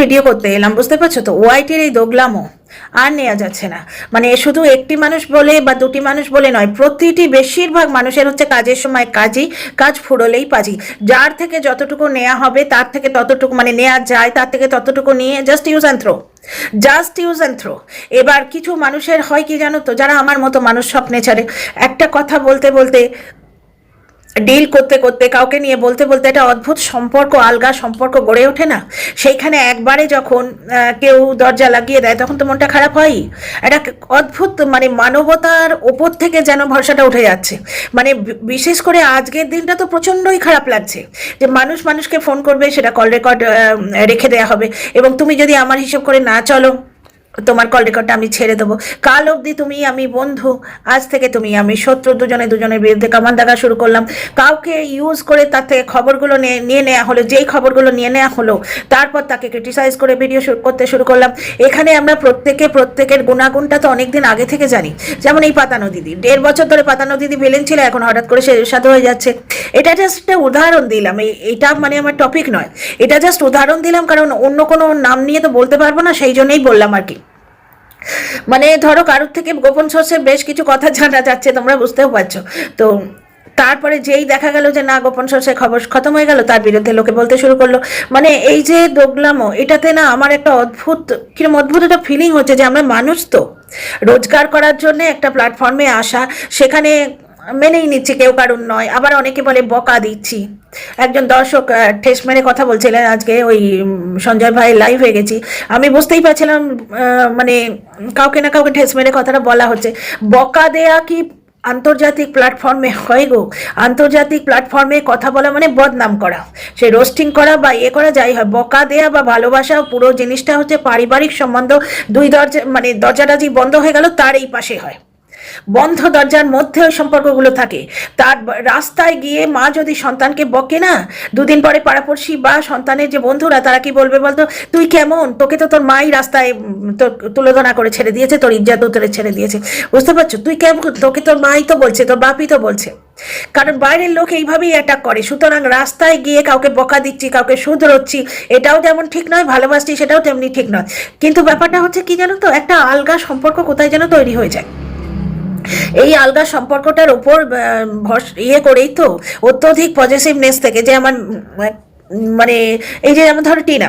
Video করতে এলাম, বুঝতে পারছ তো? ওয়াইটির এই দোগলামো আর নেওয়া যাচ্ছে না। মানে শুধু একটি মানুষ বলে বা দুটি মানুষ বলে নয়, প্রতিটি বেশিরভাগ মানুষের হচ্ছে কাজের সময় কাজই, কাজ ফুরলেই পাজি। যার থেকে যতটুকু নেওয়া হবে, তার থেকে ততটুকু মানে নেওয়া যায়, তার থেকে ততটুকু নিয়ে just use and throw just use and throw এবার কিছু মানুষের হয় কি জানো তো? যারা আমার মতো মানুষ স্বপ্নে ছাড়ে। একটা কথা বলতে বলতে ডিল করতে করতে কাউকে নিয়ে বলতে বলতে একটা অদ্ভুত সম্পর্ক, আলগা সম্পর্ক গড়ে ওঠে না। সেইখানে একবারে যখন কেউ দরজা লাগিয়ে দেয়, তখন তো মনটা খারাপ হয়ই। একটা অদ্ভুত মানে মানবতার ওপর থেকে যেন ভরসাটা উঠে যাচ্ছে। মানে বিশেষ করে আজকের দিনটা তো প্রচণ্ডই খারাপ লাগছে। যে মানুষ মানুষকে ফোন করবে, সেটা কল রেকর্ড রেখে দেওয়া হবে। এবং তুমি যদি আমার হিসেব করে না চলো তোমার কল রেকর্ডটা আমি ছেড়ে দেবো। কাল অবধি তুমি আমি বন্ধু, আজ থেকে তুমি আমি শত্রু, দুজনে দুজনের বিরুদ্ধে কামান দেখা শুরু করলাম। কাউকে ইউজ করে তার থেকে খবরগুলো নিয়ে নেওয়া হলো, যেই খবরগুলো নিয়ে নেওয়া হলো, তারপর তাকে ক্রিটিসাইজ করে ভিডিও করতে শুরু করলাম। এখানে আমরা প্রত্যেকে, প্রত্যেকের গুণাগুণটা তো অনেকদিন আগে থেকে জানি। যেমন এই পাতানো দিদি, দেড় বছর ধরে পাতানো দিদি বেলেন ছিল, এখন হঠাৎ করে সে সাথে হয়ে যাচ্ছে। এটা জাস্ট উদাহরণ দিলাম এটা মানে আমার টপিক নয়। এটা জাস্ট উদাহরণ দিলাম, কারণ অন্য কোনো নাম নিয়ে তো বলতে পারব না, সেই জন্যই বললাম আর কি। মানে ধরো কারোর থেকে গোপন সোর্সে বেশ কিছু কথা জানা যাচ্ছে, তোমরা বুঝতেও পারছ। তো তারপরে যেই দেখা গেল যে না, গোপন সোর্সে খবর খতম হয়ে গেল, তার বিরুদ্ধে লোকে বলতে শুরু করল। মানে এই যে দোগলামো, এটাতে না আমার একটা অদ্ভুত, কিরম অদ্ভুত একটা ফিলিং হচ্ছে যে আমরা মানুষ তো। রোজগার করার জন্য একটা প্ল্যাটফর্মে আসা, সেখানে মেনেই নিচ্ছে, কেউ কারণ নয়। আবার অনেকে বলে, বকা দিচ্ছি। একজন দর্শক ঠেস মেরে কথা বলছিলেন আজকে, ওই সঞ্জয় ভাই লাইভ হয়ে গেছি। আমি বুঝতেই পারছিলাম মানে কাউকে না কাউকে ঠেস মেরে কথাটা বলা হচ্ছে। বকা দেয়া কি আন্তর্জাতিক প্ল্যাটফর্মে হয় গো? আন্তর্জাতিক প্ল্যাটফর্মে কথা বলা মানে বদনাম করা। সে রোস্টিং করা বা ইয়ে করা যাই হয়, বকা দেয়া বা ভালোবাসা, পুরো জিনিসটা হচ্ছে পারিবারিক সম্বন্ধ। দুই দরজা মানে দরজাটা যে বন্ধ হয়ে গেল, তার এই পাশে হয়। বন্ধ দরজার মধ্যে ওই সম্পর্কগুলো থাকে। তার রাস্তায় গিয়ে মা যদি সন্তানকে বকে না, দুদিন পরে পাড়াপড়শি বা সন্তানের যে বন্ধুরা, তারা কি বলবে বলতো, তুই কেমন? তোকে তো তোর মাই রাস্তায় তোর তুলোধনা করে ছেড়ে দিয়েছে, তোর ইজ্জাত উতরে ছেড়ে দিয়েছে। বুঝতে পারছ? তুই কেমন? তোকে তোর মাই তো বলছে, তোর বাপই তো বলছে। কারণ বাইরের লোক এইভাবেই অ্যাটাক করে। সুতরাং রাস্তায় গিয়ে কাউকে বকা দিচ্ছি, কাউকে শুধরোচ্ছি, এটাও যেমন ঠিক নয়, ভালোবাসছি, সেটাও তেমনি ঠিক নয়। কিন্তু ব্যাপারটা হচ্ছে কি জানো তো, একটা আলগা সম্পর্ক কোথায় যেন তৈরি হয়ে যায়। এই আলগা সম্পর্কটার উপর ইয়ে করেই তো অত্যধিক পজিটিভনেস থেকে যে আমার মানে এই যে আমার ধরো টিনা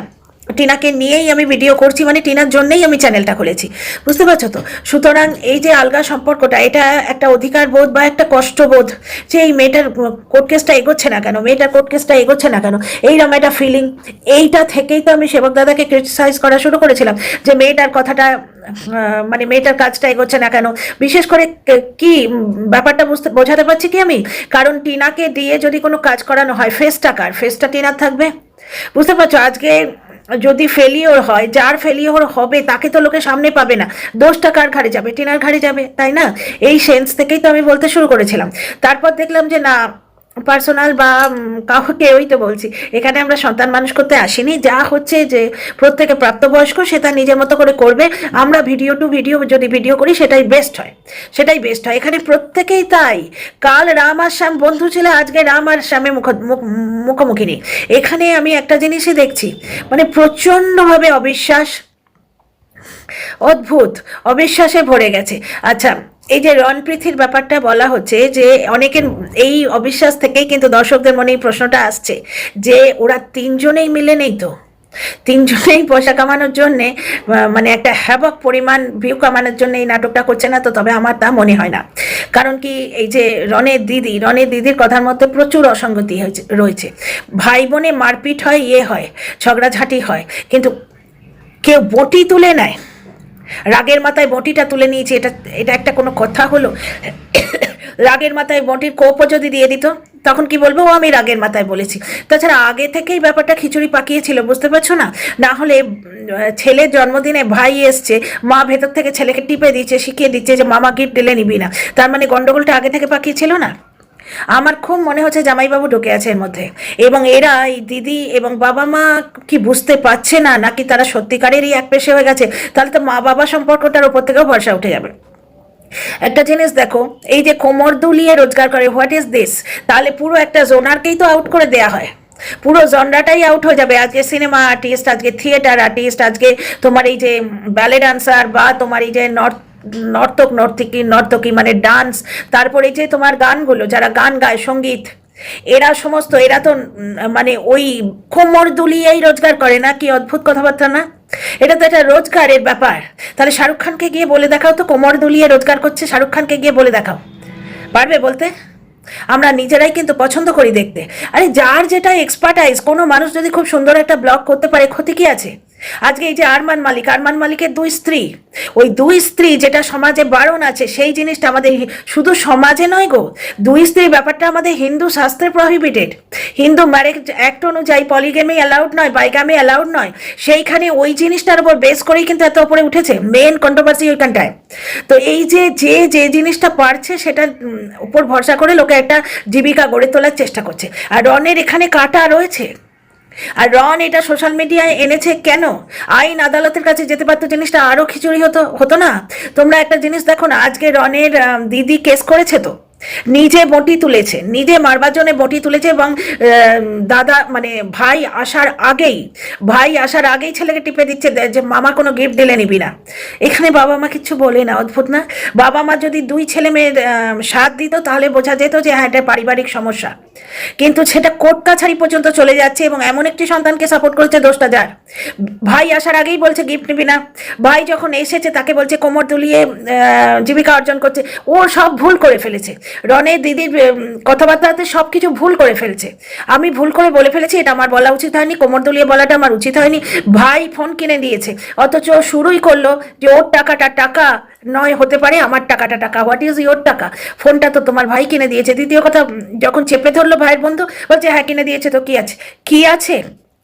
টিনাকে নিয়েই আমি ভিডিও করছি মানে টিনার জন্যই আমি চ্যানেলটা খুলেছি। বুঝতে পারছ তো? সুতরাং এই যে আলগা সম্পর্কটা, এটা একটা অধিকার বোধ বা একটা কষ্টবোধ যে এই মেয়েটার কোর্ট কেসটা এগোচ্ছে না কেন, মেয়েটার কোর্ট কেসটা এগোচ্ছে না কেন, এইরকম একটা ফিলিং এইটা থেকেই তো আমি সেবক দাদাকে ক্রিটিসাইজ করা শুরু করেছিলাম যে মেয়েটার কথাটা মানে মেয়েটার কাজটা এগোচ্ছে না কেন। বিশেষ করে কে- ব্যাপারটা বুঝতে, বোঝাতে পারছি কি আমি? কারণ টিনাকে দিয়ে যদি কোনো কাজ করানো হয় ফেসটা কার? ফেসটা টিনার থাকবে? বুঝতে পারছ? আজকে যদি ফেলিওর হয়, যার ফেলিওর হবে, তাকে তো লোকে সামনে পাবে না। দোষটা কার ঘাড়ে যাবে? টিনার ঘাড়ে যাবে, তাই না? এই সেন্স থেকেই তো আমি বলতে শুরু করেছিলাম। তারপর দেখলাম যে না পার্সোনাল বা কাউকে ওই তো বলছি। এখানে আমরা সন্তান মানুষ করতে আসিনি। যা হচ্ছে যে, প্রত্যেকে প্রাপ্তবয়স্ক সে তার নিজের মতো করে করবে। আমরা ভিডিও টু ভিডিও যদি ভিডিও করি, সেটাই বেস্ট হয়। সেটাই বেস্ট হয়। এখানে প্রত্যেকেই তাই। কাল রাম আর শ্যাম বন্ধু ছিল, আজকে রাম আর শ্যামে মুখ- মুখোমুখি নেই। এখানে আমি একটা জিনিসই দেখছি মানে প্রচণ্ডভাবে অবিশ্বাস, অদ্ভুত অবিশ্বাসে ভরে গেছে। আচ্ছা এই যে রণপ্রীতির ব্যাপারটা বলা হচ্ছে যে অনেকের এই অবিশ্বাস থেকেই কিন্তু দর্শকদের মনে এই প্রশ্নটা আসছে যে ওরা তিনজনেই মিলে নেই তো? তিনজনেই পয়সা কামানোর জন্যে মানে একটা হ্যাবক পরিমাণ ভিউ কামানোর জন্য এই নাটকটা করছে না তো? তবে আমার তা মনে হয় না। কারণ কি এই যে রনের দিদি রনের দিদির কথার মধ্যে প্রচুর অসঙ্গতি রয়েছে। ভাই বোনে মারপিট হয় ইয়ে হয়, ঝগড়াঝাটি হয়, কিন্তু কেউ বটি তুলে নেয়। রাগের মাথায় বটিটা তুলে নিয়েছে, এটা এটা একটা কোনো কথা হলো? রাগের মাথায় বটির কোপও যদি দিয়ে দিত, তখন কি বলব? ও আমি রাগের মাথায় বলেছি। তাছাড়া আগে থেকেই ব্যাপারটা খিচুড়ি পাকিয়েছিল, বুঝতে পারছ না? না হলে ছেলের জন্মদিনে ভাই এসছে, মা ভেতর থেকে ছেলেকে টিপে দিচ্ছে শিখিয়ে দিচ্ছে যে মামা গিফট দিলে নিবি না। তার মানে গন্ডগোলটা আগে থেকে পাকিয়েছিল না? আমার খুব মনে হচ্ছে জামাইবাবু ঢুকে আছে এর মধ্যে। এবং এরা এই দিদি এবং বাবা মা কি বুঝতে পারছে না, নাকি তারা সত্যিকারেরই এক পেশে হয়ে গেছে? তাহলে তো মা বাবা সম্পর্কটার উপর থেকেও ভরসা উঠে যাবে। একটা জিনিস দেখো, এই যে কোমর দুলিয়ে রোজগার করে হোয়াট ইজ দিস তাহলে পুরো একটা জোনারকেই তো আউট করে দেয়া হয়। পুরো জনরাটাই আউট হয়ে যাবে। আজকে সিনেমা আর্টিস্ট আজকে থিয়েটার আর্টিস্ট আজকে তোমার এই যে ব্যালে ডান্সার বা তোমার এই যে নর্থ নর্তক, নর্তকী নর্তকী মানে ডান্স তারপরে যে তোমার গানগুলো, যারা গান গায়, সংগীত, এরা সমস্ত, এরা তো মানে ওই কোমর দুলিয়েই রোজগার করে না কি অদ্ভুত কথাবার্তা না? এটা তো একটা রোজগারের ব্যাপার। তাহলে শাহরুখ খানকে গিয়ে বলে দেখাও তো, কোমর দুলিয়ে রোজগার করছে শাহরুখ খানকে গিয়ে বলে দেখাও। পারবে বলতে? আমরা নিজেরাই কিন্তু পছন্দ করি দেখতে। আরে যার যেটা এক্সপার্টাইজ কোনো মানুষ যদি খুব সুন্দর একটা ব্লগ করতে পারে, ক্ষতি কি আছে? আজকে এই যে আরমান মালিক আরমান মালিকের দুই স্ত্রী ওই দুই স্ত্রী যেটা সমাজে বারণ আছে সেই জিনিসটা আমাদের শুধু সমাজে নয় গো দুই স্ত্রী ব্যাপারটা আমাদের হিন্দু শাস্ত্রে প্রহিবিটেড হিন্দু ম্যারেজ অ্যাক্ট অনুযায়ী পলিগেমি অ্যালাউড নয় বাইগামি অ্যালাউড নয় সেইখানে ওই জিনিসটার উপর বেস করেই কিন্তু এত উপরে উঠেছে মেন কন্ট্রোভার্সি ওইখানটায়। তো এই যে যে যে জিনিসটা পারছে উম, উপর ভরসা করে লোকে একটা জীবিকা গড়ে তোলার চেষ্টা করছে। আর রনের এখানে কাটা রয়েছে। আর রন এটা সোশ্যাল মিডিয়ায় এনেছে কেন? আইন আদালতের কাছে যেতে পারতো জিনিসটা আরও খিচুড়ি হতো হতো না? তোমরা একটা জিনিস দেখো না, আজকে রনের দিদি কেস করেছে তো? নিজে বটি তুলেছে নিজে মারবার জন্য বটি তুলেছে এবং দাদা মানে ভাই আসার আগেই ভাই আসার আগেই ছেলেকে টিপে দিচ্ছে যে মামা কোনো গিফট দিলে নিবি না। এখানে বাবা মা কিছু বলে না অদ্ভুত না? বাবা মা যদি দুই ছেলে মেয়ের সাথ দিত তাহলে বোঝা যেত যে হ্যাঁ এটা পারিবারিক সমস্যা। কিন্তু সেটা কোর্ট কাছারি পর্যন্ত চলে যাচ্ছে এবং এমন একটি সন্তানকে সাপোর্ট করেছে দোষটা যার। ভাই আসার আগেই বলছে গিফট নিবি না। ভাই যখন এসেছে তাকে বলছে কোমর আহ, জীবিকা অর্জন করছে। ও সব ভুল করে ফেলেছে। রনের দিদির কথাবার্তাতে সব কিছু ভুল করে ফেলছে। আমি ভুল করে বলে ফেলেছি, এটা আমার বলা উচিত হয়নি, কোমর দুলিয়ে বলাটা আমার উচিত হয়নি। ভাই ফোন কিনে দিয়েছে, অথচ শুরুই করল যে ওর টাকাটা টাকা নয়, হতে পারে আমার টাকাটা টাকা। হোয়াট ইজ ইওর টাকা? ফোনটা তো তোমার ভাই কিনে দিয়েছে। দ্বিতীয় কথা যখন চেপে ধরলো ভাইয়ের বন্ধু, বলছে হ্যাঁ কিনে দিয়েছে তো, কি আছে? কি আছে?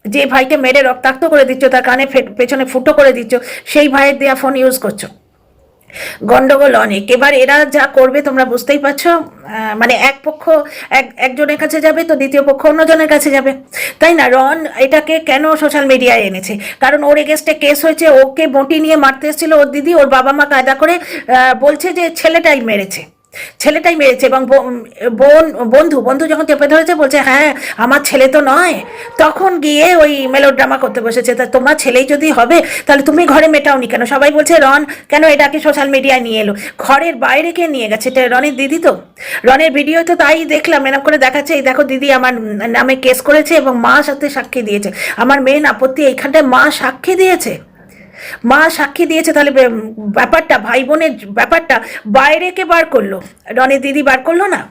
যে ভাইকে মেরে রক্তাক্ত করে দিচ্ছ, তার কানে পেছনে ফুটো করে দিচ্ছ, সেই ভাইয়ের দেওয়া ফোন ইউজ করছ। গন্ডগোল অনেক। এবার এরা যা করবে, তোমরা বুঝতেই পারছ মানে এক পক্ষ, এক, একজনের কাছে যাবে তো দ্বিতীয় পক্ষ অন্যজনের কাছে যাবে। তাই না, রন এটাকে কেন সোশ্যাল মিডিয়ায় এনেছে? কারণ ওর এগেস্টে কেস হয়েছে, ওকে বটি নিয়ে মারতে এসেছিল ওর দিদি, ওর বাবা মা কায়দা করে বলছে যে ছেলেটাই মেরেছে। ছেলেটাই মেরেছে এবং বোন, বন্ধু বন্ধু যখন চেপে ধরেছে, বলছে হ্যাঁ আমার ছেলে তো নয়। তখন গিয়ে ওই মেলোড্রামা করতে বসেছে, তা তোমার ছেলেই যদি হবে, তাহলে তুমি ঘরে মেটাওনি কেন? সবাই বলছে, রন, কেন এটাকে সোশ্যাল মিডিয়ায় নিয়ে এলো? ঘরের বাইরে কে নিয়ে গেছে? এটা রনের দিদি তো? রনের ভিডিও তো তাই দেখলাম এরকম করে দেখাচ্ছে, এই দেখো দিদি আমার নামে কেস করেছে এবং মা সাথে সাক্ষী দিয়েছে। আমার মেন আপত্তি এইখানটায় মা সাক্ষী দিয়েছে? মা সাক্ষী দিয়েছে, তাহলে ব্যাপারটা, ভাই বোনের ব্যাপারটা বাইরে কে বার করল? রনের দিদি বার করল না?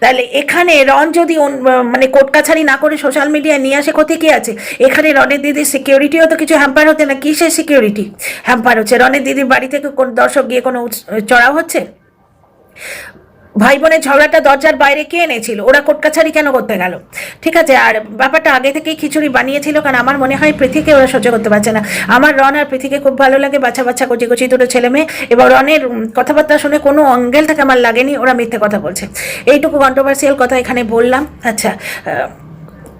তাহলে এখানে রন যদি মানে কোর্ট কাছারি না করে সোশ্যাল মিডিয়ায় নিয়ে আসে কোথায় কি আছে? এখানে রনের দিদির সিকিউরিটিও তো কিছু হ্যাম্পার হতে না, কিসের সিকিউরিটি হ্যাম্পার হচ্ছে? রনের দিদির বাড়ি থেকে কোন দর্শক গিয়ে কোনো চড়াও হচ্ছে? ভাই বোনের ঝগড়াটা দরজার বাইরে কে এনেছিল? ওরা কোর্ট কাছারি কেন করতে গেল? ঠিক আছে, আর ব্যাপারটা আগে থেকেই খিচুড়ি বানিয়েছিল, কারণ আমার মনে হয় পৃথিকে ওরা সহ্য করতে পারছে না। আমার রন আর পৃথিকে খুব ভালো লাগে বাচ্চা বাচ্চা কচি কচি দুটো ছেলে মেয়ে, এবং রনের কথাবার্তা শুনে কোনো অঙ্গেল থেকে আমার লাগেনি, ওরা মিথ্যে কথা বলছে। এইটুকু কন্ট্রোভার্সিয়াল কথা এখানে বললাম। আচ্ছা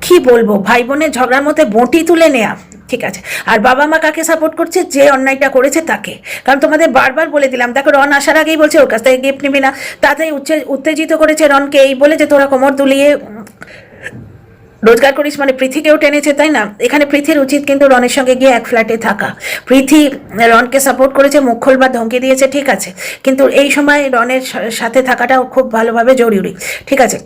কি বলব? ভাই বোনের ঝগড়ার মধ্যে বঁটি তুলে নেয়া ঠিক আছে। আর বাবা মা কাকে সাপোর্ট করছে? যে অন্যায়টা করেছে তাকে। কারণ তোমাদের বারবার বলে দিলাম, দেখো রন আসার আগেই বলছে, ওর কাছ থেকে গিফট নিবি না। উচ্চে- উত্তেজিত করেছে রনকে এই বলে যে তোরা কোমর দুলিয়ে রোজগার করিস মানে পৃথিকেও টেনেছে, তাই না? এখানে পৃথির উচিত কিন্তু রনের সঙ্গে গিয়ে এক ফ্ল্যাটে থাকা। পৃথি রনকে সাপোর্ট করেছে, মুখ খোলবার ধমকি দিয়েছে, ঠিক আছে। কিন্তু এই সময় রনের সাথে থাকাটাও খুব ভালোভাবে জরুরি, ঠিক আছে।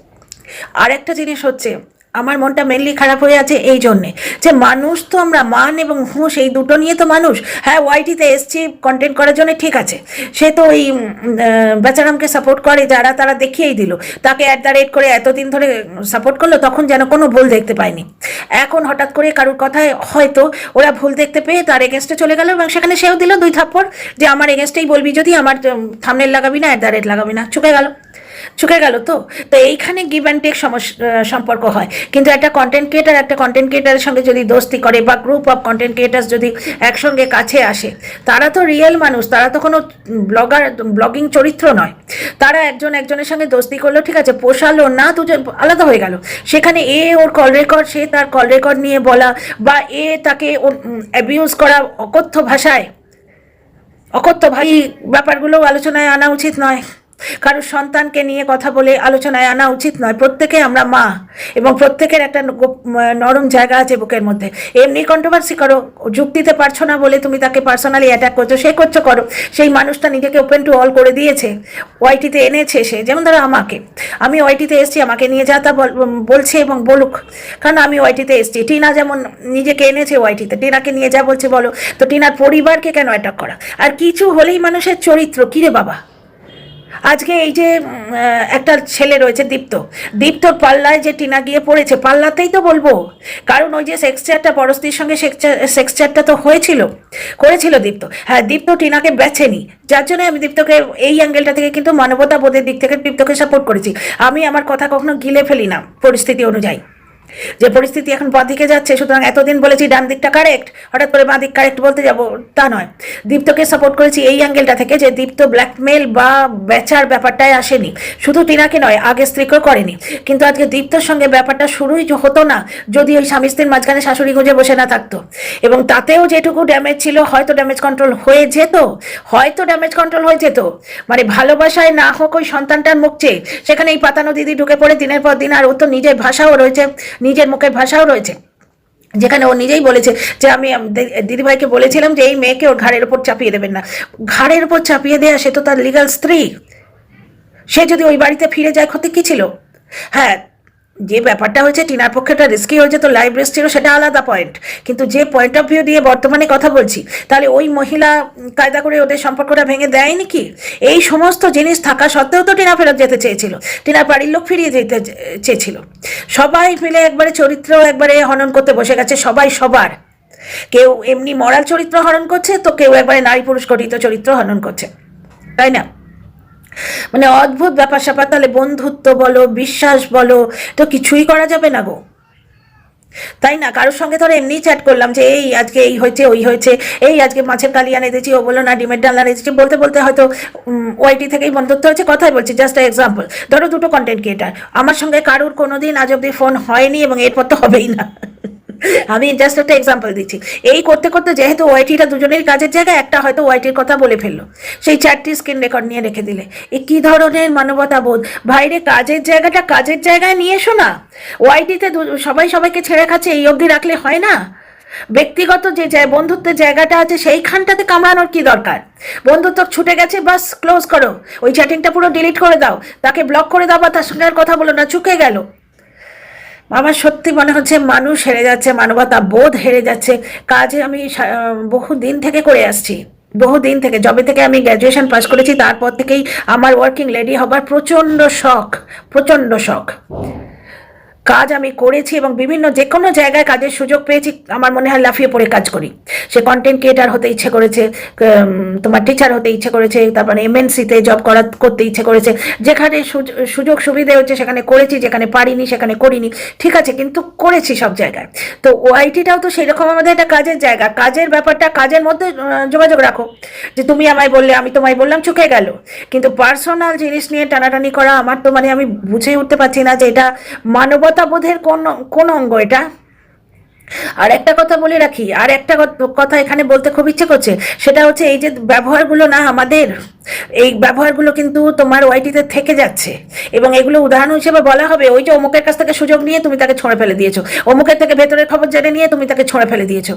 আর একটা জিনিস হচ্ছে আমার মনটা মেনলি খারাপ হয়ে আছে এই জন্যে। যে মানুষ তো আমরা, মান এবং হুঁশ, এই দুটো নিয়ে তো মানুষ। হ্যাঁ ওয়াইটিতে এসছি কন্টেন্ট করার জন্য ঠিক আছে। সে তো ওই বেচারামকে সাপোর্ট করে, যারা তারা দেখিয়েই দিল। তাকে অ্যাট দ্য রেট করে এতদিন ধরে সাপোর্ট করল, তখন যেন কোনো ভুল দেখতে পায়নি এখন হঠাৎ করে কারোর কথায় হয়তো ওরা ভুল দেখতে পেয়ে তার এগেনস্টে চলে গেল এবং সেখানে সেও দিল দুই থাপ্পড় যে, আমার এগেনস্টেই বলবি যদি, আমার থামনেল লাগাবি না অ্যাট দ্য রেট লাগাবি না। চুকে গেল। চুকে গেল তো? তো এইখানে গিভ অ্যান্ড টেক সম্পর্ক হয়। কিন্তু একটা কন্টেন্ট ক্রিয়েটার একটা কন্টেন্ট ক্রিয়েটারের সঙ্গে যদি দোস্তি করে বা গ্রুপ অফ কন্টেন্ট ক্রিয়েটার্স যদি একসঙ্গে কাছে আসে, তারা তো রিয়েল মানুষ, তারা তো কোনো ব্লগার ব্লগিং চরিত্র নয়। তারা একজন একজনের সঙ্গে দোস্তি করল, ঠিক আছে, পোষালো না, দুজন আলাদা হয়ে গেল। সেখানে এ ওর কল রেকর্ড সে তার কল রেকর্ড নিয়ে বলা বা এ তাকে ওর অ্যাবিউজ করা অকথ্য ভাষায়, অকথ্য ভাই ব্যাপারগুলো আলোচনায় আনা উচিত নয়। কারোর সন্তানকে নিয়ে কথা বলে আলোচনায় আনা উচিত নয়। প্রত্যেকে আমরা মা এবং প্রত্যেকের একটা নরম জায়গা আছে বুকের মধ্যে। এমনি কন্ট্রোভার্সি করো যুক্তিতে পারছ না বলে তুমি তাকে পার্সোনালি অ্যাটাক করছ, সে করছ করো। সেই মানুষটা নিজেকে ওপেন টু অল করে দিয়েছে। ওয়াইটিতে এনেছে সে, যেমন ধরো আমাকে। আমি ওয়াইটিতে এসেছি, আমাকে নিয়ে যা তা বল- বলছে এবং বলুক। কারণ আমি ওয়াইটিতে এসেছি। টিনা যেমন নিজেকে এনেছে ওয়াইটিতে টিনাকে নিয়ে যা বলছে বলো। তো টিনার পরিবারকে কেন অ্যাটাক করা? আর কিছু হলেই মানুষের চরিত্র। কিরে বাবা? আজকে এই যে একটা ছেলে রয়েছে দীপ্ত। দীপ্তর পাল্লায় যে টিনা গিয়ে পড়েছে, পাল্লাতেই তো বলব। কারণ ওই যে সেক্স চ্যাটটা পরস্তির সঙ্গে সেক্স চ্যাটটা তো হয়েছিল, করেছিল দীপ্ত। হ্যাঁ দীপ্ত টিনাকে বেছেনি যার জন্য আমি দীপ্তকে এই অ্যাঙ্গেলটা থেকে কিন্তু মানবতা বোধের দিক থেকে দীপ্তকে সাপোর্ট করেছি। আমি আমার কথা কখনো গিলে ফেলি না পরিস্থিতি অনুযায়ী। যে পরিস্থিতি এখন বাঁ দিকে যাচ্ছে, সুতরাং এতদিন বলেছি ডান দিকটা কারেক্ট হঠাৎ করে বাঁ দিক কারেক্ট বলতে যাব, তা নয়। দীপ্তকে সাপোর্ট করেছি এই অ্যাঙ্গেলটা থেকে যে দীপ্ত ব্ল্যাকমেল বা বেচার ব্যাপারটায় আসেনি। শুধু টিনাকে নয়, আগে স্ত্রীকেও করেনি। কিন্তু আজকে দীপ্তর সঙ্গে ব্যাপারটা শুরুই হতো না যদি ওই স্বামী স্ত্রীর মাঝখানে শাশুড়ি গুঁজে বসে না থাকতো। এবং তাতেও যেটুকু ড্যামেজ ছিল, হয়তো ড্যামেজ কন্ট্রোল হয়ে যেত, হয়তো ড্যামেজ কন্ট্রোল হয়ে যেত। মানে ভালোবাসায় না হোক ওই সন্তানটার মুখ চেয়ে সেখানে এই পাতানো দিদি ঢুকে পড়ে, দিনের পর দিন আর ও তো নিজের ভাষাও রয়েছে। নিজের মুখের ভাষাও রয়েছে। যেখানে ও নিজেই বলেছে যে আমি দিদিভাইকে বলেছিলাম যে এই মেয়েকে ওর ঘাড়ের ওপর চাপিয়ে দেবেন না। ঘাড়ের ওপর চাপিয়ে দেয়া, সে তো তার লিগাল স্ত্রী। সে যদি ওই বাড়িতে ফিরে যায়, ক্ষতি কী ছিল? হ্যাঁ যে ব্যাপারটা হয়েছে, টিনার পক্ষে একটা রিস্কি হয়েছে, তো লাইভ রেস্ট ছিল, সেটা আলাদা পয়েন্ট কিন্তু যে পয়েন্ট অফ ভিউ দিয়ে বর্তমানে কথা বলছি, তাহলে ওই মহিলা কায়দা করে ওদের সম্পর্কটা ভেঙে দেয়নি কি? এই সমস্ত জিনিস থাকা সত্ত্বেও তো টিনা ফেরত যেতে চেয়েছিল। টিনার বাড়ির লোক ফিরিয়ে যেতে চেয়েছিল। সবাই মিলে একবারে চরিত্র একবারে হনন করতে বসে গেছে, সবাই সবার। কেউ এমনি মরাল চরিত্র হনন করছে, তো কেউ একবারে নারী পুরুষ গঠিত চরিত্র হনন করছে। তাই না? মানে অদ্ভুত ব্যাপার স্যাপার। তাহলে বন্ধুত্ব বলো, বিশ্বাস বলো, তো কিছুই করা যাবে না গো। তাই না? কারোর সঙ্গে ধরো এমনি চ্যাট করলাম যে, এই আজকে এই হয়েছে, ওই হয়েছে, এই আজকে মাছের কালি আনে দিয়েছি, ও বলো না, ডিমের ডাল আনে দিয়েছি। বলতে বলতে হয়তো ওয়াইটি থেকেই বন্ধুত্ব হয়েছে। কথাই বলছি জাস্ট এক্সাম্পল ধরো দুটো কন্টেন্ট ক্রিয়েটার আমার সঙ্গে কারোর কোনো দিন আজ অব্দি ফোন হয়নি এবং এরপর তো হবেই না। আমি জাস্ট একটা এক্সাম্পল দিচ্ছি। এই করতে করতে যেহেতু ওয়াইটিটা দুজনের কাজের জায়গায়, একটা হয়তো ওয়াইটির কথা বলে ফেলল। সেই চারটি স্ক্রিন রেকর্ড নিয়ে রেখে দিলে। এ কী ধরনের মানবতা বোধ? ভাইরে, কাজের জায়গাটা কাজের জায়গায় নিয়ে এসো না। ওয়াইটিতে সবাই সবাইকে ছেড়ে খাচ্ছে, এই অবধি রাখলে হয় না? ব্যক্তিগত যে বন্ধুত্বের জায়গাটা আছে, সেইখানটাতে কামড়ানোর কি দরকার? বন্ধুত্ব ছুটে গেছে, বাস ক্লোজ করো। ওই চ্যাটিংটা পুরো ডিলিট করে দাও। তাকে ব্লক করে দাও বা তার সঙ্গে আর কথা বলো না, চুকে গেল। আমার সত্যি মনে হচ্ছে মানুষ হেরে যাচ্ছে, মানবতা বোধ হেরে যাচ্ছে। কাজে আমি বহু দিন থেকে করে আসছি। বহু দিন থেকে, যবে থেকে আমি গ্র্যাজুয়েশন পাস করেছি, তারপর থেকেই আমার ওয়ার্কিং লেডি হবার প্রচণ্ড শখ প্রচণ্ড শখ। কাজ আমি করেছি এবং বিভিন্ন যে কোনো জায়গায় কাজের সুযোগ পেয়েছি, আমার মনে হয় লাফিয়ে পড়ে কাজ করি। সে কন্টেন্ট ক্রিয়েটার হতে ইচ্ছে করেছে তোমার টিচার হতে ইচ্ছে করেছে, তারপরে এমএনসিতে জব করা, করতে ইচ্ছে করেছে। যেখানে সুযোগ সুবিধে হচ্ছে সেখানে করেছি, যেখানে পারিনি সেখানে করিনি। ঠিক আছে, কিন্তু করেছি সব জায়গায়। তো ওআইটিটাও তো সেরকম আমাদের একটা কাজের জায়গা। কাজের ব্যাপারটা, কাজের মধ্যে যোগাযোগ রাখো। যে তুমি আমায় বললে, আমি তোমায় বললাম, চুকে গেল। কিন্তু পার্সোনাল জিনিস নিয়ে টানাটানি করা, আমার তো মানে আমি বুঝে উঠতে পারছি না যে এটা মানবতা বোধের কোন কোন অঙ্গ এটা? আর একটা কথা বলে রাখি, আর একটা কথা এখানে বলতে খুব ইচ্ছে করছে, সেটা হচ্ছে এই যে ব্যবহারগুলো না আমাদের, এই ব্যবহারগুলো কিন্তু তোমার ওয়াইটিতে থেকে যাচ্ছে। এবং এগুলো উদাহরণ হিসেবে বলা হবে, ওই যে অমুকের কাছ থেকে সুযোগ নিয়ে তুমি তাকে ছড়ে ফেলে দিয়েছ, অমুকের থেকে ভেতরের খবর জেনে নিয়ে তুমি তাকে ছড়ে ফেলে দিয়েছ।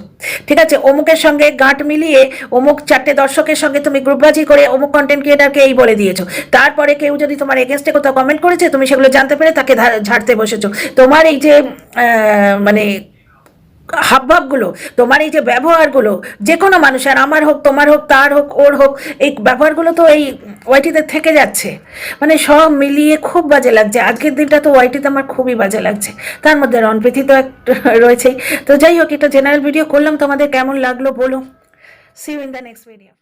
ঠিক আছে, অমুকের সঙ্গে গাঁট মিলিয়ে অমুক চারটে দর্শকের সঙ্গে তুমি গ্রুপবাজি করে অমুক কন্টেন্ট ক্রিয়েটারকে এই বলে দিয়েছ। তারপরে কেউ যদি তোমার এগেনস্টে কোথাও কমেন্ট করেছে, তুমি সেগুলো জানতে পেরে তাকে ঝাড়তে বসেছো। তোমার এই যে মানে হাবভাবগুলো, তোমার এই যে ব্যবহারগুলো যে কোনো মানুষের, আমার হোক, তোমার হোক, তার হোক, ওর হোক, এই ব্যবহারগুলো তো এই ওয়াইটিতে থেকে যাচ্ছে। মানে সব মিলিয়ে খুব বাজে লাগছে। আজকের দিনটা তো ওয়াইটিতে আমার খুবই বাজে লাগছে। তার মধ্যে রণপ্রীতি তো একটা রয়েছেই। তো যাই হোক এটা জেনারেল ভিডিও করলাম। তোমাদের কেমন লাগল বলো। See you in the next video